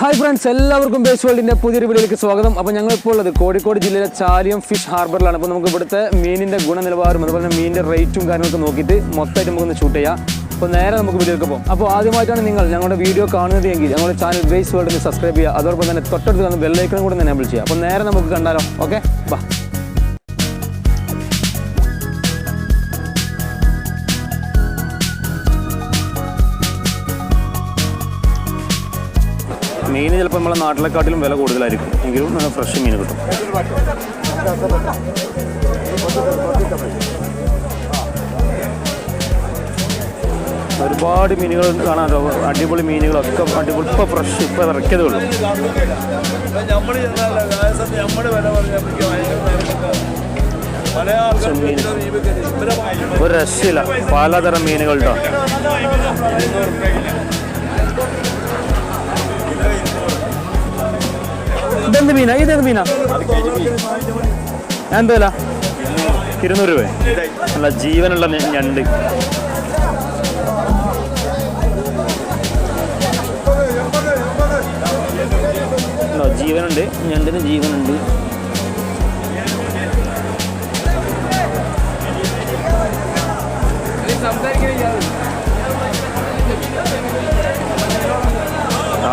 Hi friends എല്ലാവർക്കും base വേൾഡിന്റെ പുതിയൊരു വീഡിയോയിലേക്ക് സ്വാഗതം. അപ്പോൾ ഞങ്ങൾ ഇപ്പോൾ ഉള്ളത് കോഴിക്കോട് ജില്ലയിലെ ചാലിയം ഫിഷ് ഹാർബറിലാണ്. അപ്പോൾ നമുക്ക് ഇവിടുത്തെ മീനിന്റെ ഗുണനിലവാരം അതുപോലെ തന്നെ മീനിന്റെ റേറ്റും കാര്യങ്ങളൊക്കെ നോക്കിയിട്ട് മൊത്തമായിട്ട് നമുക്കൊന്ന് ഷൂട്ട് ചെയ്യാം. അപ്പോൾ നേരെ നമുക്ക് വീഡിയോക്ക് പോകും. അപ്പോൾ ആദ്യമായിട്ടാണ് നിങ്ങൾ ഞങ്ങളുടെ വീഡിയോ കാണുന്നത് എങ്കിൽ ഞങ്ങളുടെ ചാനൽ ബേസ് വേൾഡിന് സബ്സ്ക്രൈബ് ചെയ്യുക. അതോടൊപ്പം തന്നെ തൊട്ടടുത്ത് തന്നെ ബെല്ലൈക്കണം കൂടെ എനേബിൾ ചെയ്യുക. അപ്പോൾ നേരെ നമുക്ക് കണ്ടാലോ? ഓക്കെ ബാ മീൻ ചിലപ്പോൾ നമ്മളെ നാട്ടിലെക്കാട്ടിലും വില കൂടുതലായിരിക്കും. എങ്കിലും നല്ല ഫ്രഷ് മീൻ കിട്ടും. ഒരുപാട് മീനുകൾ കാണാൻ അടിപൊളി മീനുകളൊക്കെ അടിപൊളി ഇപ്പോൾ ഫ്രഷ് ഇപ്പോൾ ഇറക്കിയതേ ഉള്ളൂ. ഒരു രക്ഷയില്ല പലതരം മീനുകളുണ്ടോ ഇതെന്ത് മീനാ? ഇതെന്ത് മീനാ? എന്തോല വില ഇരുന്നൂറ് രൂപ. നല്ല ജീവനുള്ള ഞണ്ട്. ജീവനുണ്ട് ഞണ്ടിന് ജീവനുണ്ട്?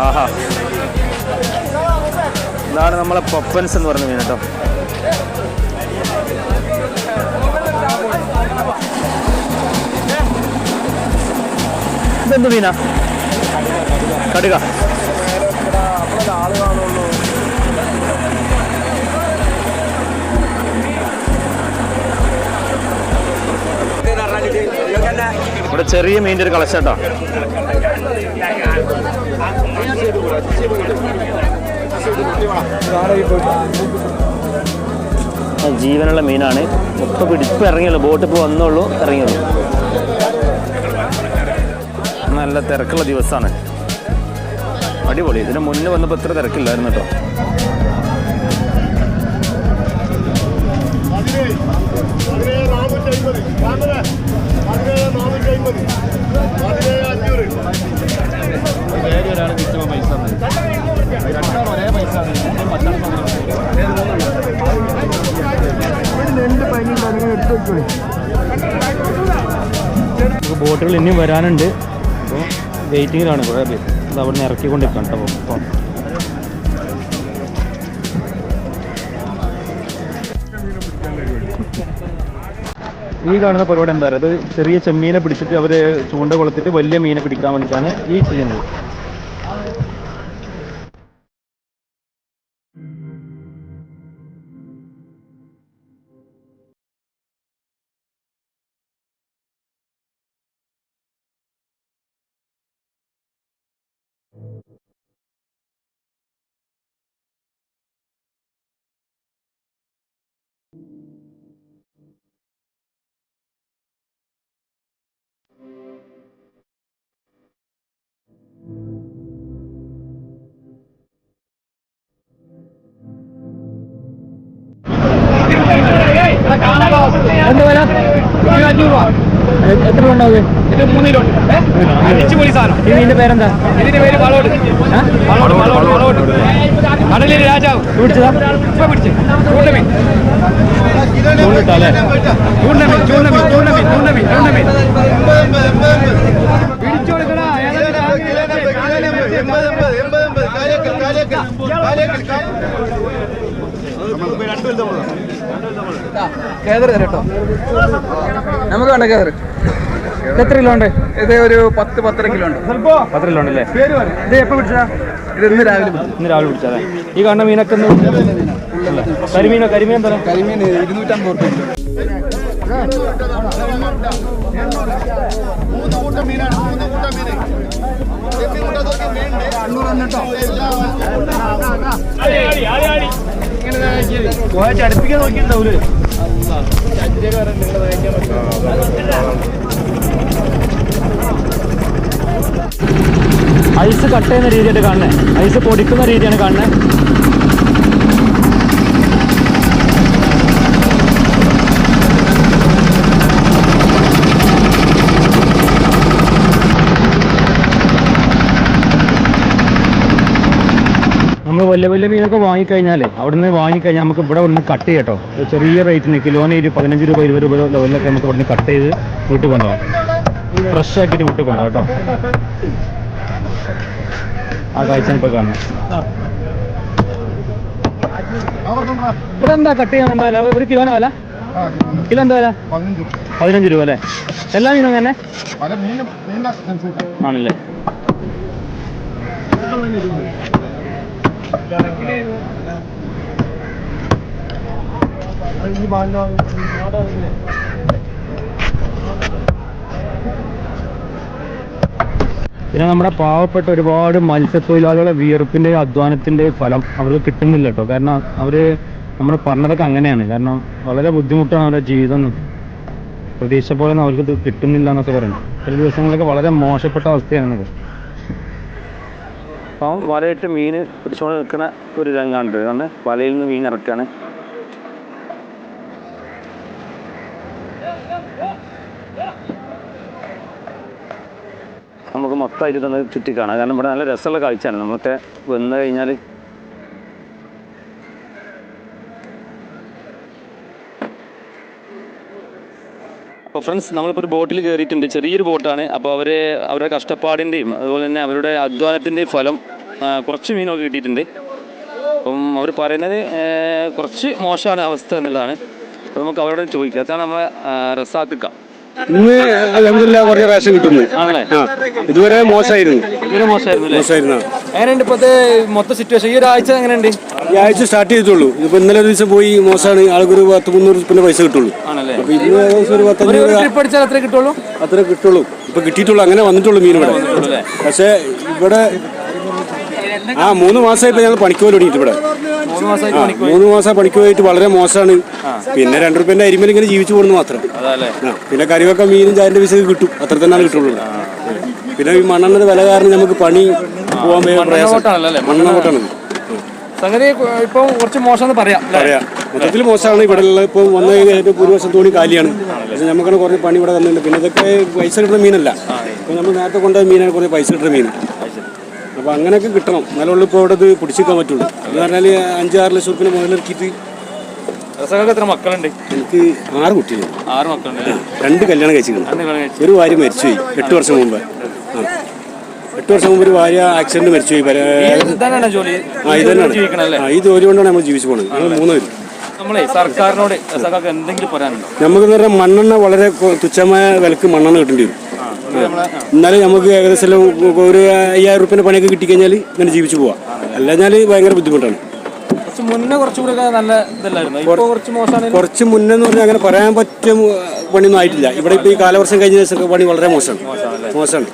ആഹാ. ഇതാണ് നമ്മളെ പപ്പൻസ് എന്ന് പറഞ്ഞ മീൻ കേട്ടോ. ഇതെന്ത് മീനാ? കടുക. ഇവിടെ ചെറിയ മീന്റെ ഒരു കളക്ഷൻ ജീവനുള്ള മീനാണ്. ഇപ്പൊ പിടിപ്പ് ഇറങ്ങിയുള്ളൂ ബോട്ട് ഇപ്പോൾ വന്നുള്ളൂ ഇറങ്ങിയുള്ളൂ നല്ല തിരക്കുള്ള ദിവസമാണ് അടിപൊളി. ഇതിന് മുന്നേ വന്നപ്പോൾ ഇത്ര തിരക്കില്ലായിരുന്നു കേട്ടോ. ബോട്ടുകൾ ഇനിയും വരാനുണ്ട്. അപ്പോൾ വെയിറ്റിങ്ങിലാണ് കുറേ പേര്. അത് അവിടെ നിന്ന് ഇറക്കിക്കൊണ്ടിരിക്കണം കേട്ടോ അപ്പോൾ ഈ കാണുന്ന പരിപാടി എന്താ പറയുക? അത് ചെറിയ ചെമ്മീനെ പിടിച്ചിട്ട് അവർ ചൂണ്ട കൊളുത്തിട്ട് വലിയ മീനെ പിടിക്കാൻ വേണ്ടിയിട്ടാണ് ഈ ചെയ്യുന്നത്. എത്ര ഉണ്ടാവും? അടിച്ചുപൊളി സാധനം. ഇതിന്റെ പേരെന്താ? ഇതിന്റെ പേര് വളോട്. വളോട് വളോട് വളോട് കടലിലെ രാജാവ്. പിടിച്ചതാ? ഇപ്പൊ പിടിച്ച്. ചൂണ്ടമീൻ ചൂണ്ടിട്ടല്ലേ ചൂണ്ടമീൻ ചൂണ്ടമീൻ ചൂണ്ടമീൻ ചൂണ്ടമീൻ ചൂണ്ടമീൻ കേതർ കേട്ടോ നമുക്ക് വേണ്ട കേതർ എത്ര കിലോ ഉണ്ട്? ഇത് ഒരു പത്ത് പത്തര കിലോ ഉണ്ട്. പത്തര കിലോ ഉണ്ടല്ലേ? ഇത് എപ്പോ പിടിച്ചാ ഇത് ഇന്ന് രാവിലെ. ഇന്ന് രാവിലെ പിടിച്ചാ ഈ കണ്ട മീനൊക്കെ കരിമീനോ കരിമീൻ എന്താ കരിമീൻ ഇരുന്നൂറ്റമ്പത് റുപ്യ മൂന്ന് കൂട്ടം മീനാണ് മൂന്ന് കൂട്ടം മീൻ ചെമ്മീൻ കൂട്ടം നോക്കി മീനുണ്ട് അണ്ണൂറ് എന്നിട്ടോ അടുപ്പിക്കാൻ നോക്കിയിട്ടുണ്ടാവൂലേ ഐസ് കട്ട് ചെയ്യുന്ന രീതിയായിട്ട് കാണുന്നത് ഐസ് പൊടിക്കുന്ന രീതിയാണ് കാണുന്നത് നമ്മൾ വലിയ വലിയ മീനൊക്കെ വാങ്ങിക്കഴിഞ്ഞാലേ അവിടെ നിന്ന് വാങ്ങിക്കഴിഞ്ഞാൽ നമുക്ക് ഇവിടെ ഒന്ന് കട്ട് ചെയ്യട്ടോ ചെറിയ റേറ്റിന് കിലോന് ഒരു പതിനഞ്ച് രൂപ ഇരുപത് രൂപ ലെവലിലൊക്കെ നമുക്ക് ഇവിടെ കട്ട് ചെയ്ത് വീട്ടിൽ കൊണ്ടുപോകാം. ഫ്രഷ് ആക്കിയിട്ട് വീട്ടിൽ കൊണ്ടുപോകാം കേട്ടോ ആ കാഴ്ച ഇപ്പോൾ കാണാം. ഇവിടെ എന്താ കട്ട് ചെയ്യാൻ ഒരു കിലോനോ അല്ല കിലോ എന്താ വില? പതിനഞ്ച് രൂപ അല്ലേ? എല്ലാ മീനും അങ്ങനെ? പല പിന്നെ നമ്മുടെ പാവപ്പെട്ട ഒരുപാട് മത്സ്യത്തൊഴിലാളികളുടെ വിയർപ്പിന്റെ അധ്വാനത്തിന്റെ ഫലം അവർക്ക് കിട്ടുന്നില്ല കേട്ടോ. കാരണം അവർ നമ്മൾ പറഞ്ഞതൊക്കെ അങ്ങനെയാണ്. കാരണം വളരെ ബുദ്ധിമുട്ടാണ് അവരുടെ ജീവിതം. പ്രതീക്ഷ പോലെ അവർക്ക് കിട്ടുന്നില്ല എന്നൊക്കെ പറയുന്നു ചില ദിവസങ്ങളൊക്കെ വളരെ മോശപ്പെട്ട അവസ്ഥയാണ് അപ്പം വലയിട്ട് മീൻ പിടിച്ചുകൊണ്ട് നിൽക്കുന്ന ഒരു രംഗമുണ്ട് അതുകൊണ്ട് വലയിൽ നിന്ന് മീൻ ഇറക്കുകയാണ് നമുക്ക് മൊത്തമായിട്ട് തന്നെ ചുറ്റി കാണാം. കാരണം ഇവിടെ നല്ല രസമുള്ള കാഴ്ചയാണ്. നമുക്ക് വന്നു കഴിഞ്ഞാൽ ഫ്രണ്ട്സ് നമ്മളിപ്പോൾ ഒരു ബോട്ടിൽ കയറിയിട്ടുണ്ട് ചെറിയൊരു ബോട്ടാണ്. അപ്പോൾ അവർ അവരുടെ കഷ്ടപ്പാടിന്റെയും അതുപോലെ തന്നെ അവരുടെ അധ്വാനത്തിന്റെയും ഫലം കുറച്ച് മീനൊക്കെ കിട്ടിയിട്ടുണ്ട്. അപ്പം അവർ പറയുന്നത് കുറച്ച് മോശമാണ് അവസ്ഥ എന്നുള്ളതാണ്. അപ്പോൾ നമുക്ക് അവരോട് ചോദിക്കാം. അതാണ് നമ്മൾ റസാക്കുക ഇന്ന് അലഹമില്ല കുറേ റേഷൻ കിട്ടുന്നു. ആണല്ലേ? ഇതുവരെ മോശമായിരുന്നു. ഇതുവരെ മോശമായിരുന്നു മോശമായിരുന്നു. എങ്ങനെയുണ്ട് ഇപ്പോഴത്തെ മൊത്തം സിറ്റുവേഷൻ ഈ ഒരാഴ്ച എങ്ങനെയുണ്ട്? ഈ ആഴ്ച സ്റ്റാർട്ട് ചെയ്തിട്ടുള്ളൂ. ഇതിപ്പോ ഇന്നലെ ഒരു ദിവസം പോയി മോശമാണ്. ആൾക്ക് ഒരു പത്ത് മുന്നൂറ് പിന്നെ പൈസ കിട്ടുള്ളൂ. ആണല്ലേ? അപ്പൊ ഇന്ന് ഏകദേശം ഒരു പത്തഞ്ഞൂറ് രൂപ ട്രിപ്പ് അടിച്ചാൽ അത്രേ കിട്ടുള്ളൂ? അത്ര കിട്ടുള്ളൂ. ഇപ്പൊ കിട്ടിയിട്ടുള്ളൂ. അങ്ങനെ വന്നിട്ടുള്ളൂ മീൻ ഇവിടെ. പക്ഷെ ഇവിടെ ആ മൂന്ന് മാസമായിട്ട് ഞങ്ങൾ പണിക്ക് പോലും തുടങ്ങിയിട്ട് ഇവിടെ. മൂന്ന് ആ, മാസം പണിക്ക് പോയിട്ട് വളരെ മോശമാണ്. പിന്നെ രണ്ട് റുപ്യന്റെ അരിമൽ ഇങ്ങനെ ജീവിച്ചു പോകുന്നു മാത്രം. ആ, പിന്നെ കറിവൊക്കെ മീനും ചായന്റെ പൈസ കിട്ടും. അത്ര തന്നെ കിട്ടുള്ളൂ പിന്നെ ഈ മണ്ണെണ്ണ വില കാരണം നമുക്ക് പണി പോകാൻ പ്രയാസം. മണ്ണെണ്ണ കൊട്ടാണ്. സംഗതി ഇപ്പം കുറച്ച് മോശം എന്ന് പറയാം അല്ലേ? പറയാം. മൊത്തത്തിൽ മോശമാണ്. ഇവിടെ ഉള്ളത് ഇപ്പോൾ വന്ന ഏറ്റവും ഭൂരിപക്ഷം തോണി കാലിയാണ്. പക്ഷെ നമുക്കാണ് കുറേ പണി ഇവിടെ തന്നിട്ടുണ്ട്. പിന്നെ ഇതൊക്കെ പൈസ കിട്ടുന്ന മീനല്ല. ഇപ്പം നമ്മൾ നേരത്തെ കൊണ്ടുപോയ മീനാണ് കുറേ പൈസ കിട്ടുന്ന മീൻ. അപ്പോൾ അങ്ങനെയൊക്കെ കിട്ടണം. എന്നാലുള്ള ഇപ്പോൾ ഇവിടെ ഇത് പിടിച്ചിരിക്കാൻ പറ്റുള്ളൂ. എന്ന് പറഞ്ഞാൽ അഞ്ചാറ് ലക്ഷം റുപ്യ എത്ര മക്കളുണ്ട്? എനിക്ക് ആറ് കുട്ടികൾ ആറ് മക്കളുണ്ട് രണ്ട് കല്യാണം കഴിച്ചിട്ടുണ്ട് രണ്ട് കല്യാണം കഴിച്ചു. ഒരു ഭാര്യ മരിച്ചുപോയി. എട്ട് വർഷം മുമ്പ്. എട്ട് വർഷം മുമ്പ് ഒരു ഭാര്യ ആക്സിഡന്റ് ജോലി. ആ ഇത് തന്നെയാണ് ആ ഈ ജോലി കൊണ്ടാണ് നമ്മൾ ജീവിച്ചു പോകുന്നത് ഞങ്ങൾ മൂന്ന് പേര് നമ്മളെ സർക്കാരിനോട് എന്തെങ്കിലും പറയാനുണ്ടോ? നമുക്ക് പറഞ്ഞാൽ മണ്ണെണ്ണ വളരെ തുച്ഛമായ വിലക്ക് മണ്ണെണ്ണ കിട്ടേണ്ടി വരും. എന്നാലും നമുക്ക് ഏകദേശം ഒരു അയ്യായിരം റുപ്യന്റെ പണിയൊക്കെ കിട്ടിക്കഴിഞ്ഞാൽ ഇങ്ങനെ ജീവിച്ചു പോവാം. അല്ലെന്നാൽ ഭയങ്കര ബുദ്ധിമുട്ടാണ്. കുറച്ച് മുന്നേ എന്ന് പറഞ്ഞാൽ അങ്ങനെ പറയാൻ പറ്റിയ പണിയൊന്നും ആയിട്ടില്ല. ഇവിടെ ഇപ്പോൾ ഈ കാലവർഷം കഴിഞ്ഞ ദിവസം പണി വളരെ മോശമാണ്. മോശമാണ്.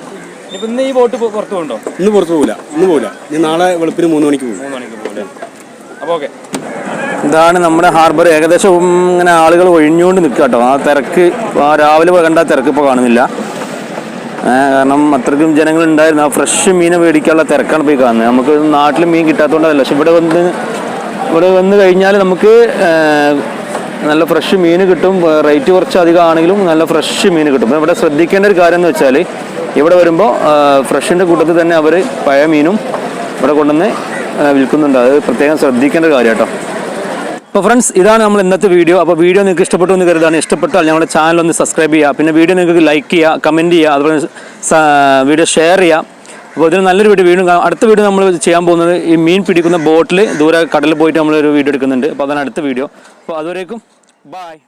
ഇന്ന് ഈ ബോട്ട് പു- പുറത്ത് പോകണ്ടോ? ഇന്ന് പുറത്ത് പോകില്ല ഇന്ന് പോകില്ല ഇനി നാളെ വെളുപ്പിന് മൂന്ന് മണിക്ക് പോകും മൂന്ന് മണിക്ക് അപ്പോൾ ഓക്കെ. ഇതാണ് നമ്മുടെ ഹാർബർ. ഏകദേശം ഇങ്ങനെ ആളുകൾ ഒഴിഞ്ഞുകൊണ്ട് നിൽക്കുക കേട്ടോ. ആ തിരക്ക് ആ രാവിലെ കണ്ട തിരക്ക് ഇപ്പോൾ കാണുന്നില്ല. കാരണം അത്രയ്ക്കും ജനങ്ങൾ ഉണ്ടായിരുന്നു. ആ ഫ്രഷ് മീനെ മേടിക്കാനുള്ള തിരക്കാണ് പോയി കാണുന്നത്. നമുക്ക് നാട്ടിൽ മീൻ കിട്ടാത്തതുകൊണ്ടല്ല പക്ഷെ ഇവിടെ വന്ന് ഇവിടെ വന്ന് കഴിഞ്ഞാൽ നമുക്ക് നല്ല ഫ്രഷ് മീൻ കിട്ടും. റേറ്റ് കുറച്ച് അധികം ആണെങ്കിലും നല്ല ഫ്രഷ് മീൻ കിട്ടും. ഇവിടെ ശ്രദ്ധിക്കേണ്ട ഒരു കാര്യം എന്ന് വെച്ചാൽ ഇവിടെ വരുമ്പോൾ ഫ്രഷിന്റെ കൂട്ടത്തിൽ തന്നെ അവർ പഴയ മീനും ഇവിടെ കൊണ്ടുവന്ന് വിൽക്കുന്നുണ്ട്. അത് പ്രത്യേകം ശ്രദ്ധിക്കേണ്ട ഒരു കാര്യം കേട്ടോ അപ്പോൾ ഫ്രണ്ട്സ് ഇതാണ് നമ്മൾ ഇന്നത്തെ വീഡിയോ അപ്പോൾ വീഡിയോ നിങ്ങൾക്ക് ഇഷ്ടപ്പെട്ടു എന്ന് കരുതാണ്. ഇഷ്ടപ്പെട്ടാൽ ഞങ്ങളുടെ ചാനൽ ഒന്ന് സബ്സ്ക്രൈബ് ചെയ്യുക. പിന്നെ വീഡിയോ നിങ്ങൾക്ക് ലൈക്ക് ചെയ്യുക കമന്റ് ചെയ്യുക. അതുപോലെ വീഡിയോ ഷെയർ ചെയ്യുക. അപ്പോൾ ഇതിന് നല്ലൊരു വീഡിയോ വീണ്ടും അടുത്ത വീഡിയോ നമ്മൾ ചെയ്യാൻ പോകുന്നത് ഈ മീൻ പിടിക്കുന്ന ബോട്ടിൽ ദൂരെ കടലിൽ പോയിട്ട് നമ്മളൊരു വീഡിയോ എടുക്കുന്നുണ്ട്. അപ്പോൾ അതാണ് അടുത്ത വീഡിയോ. അപ്പോൾ അതുവരേക്കും ബായ്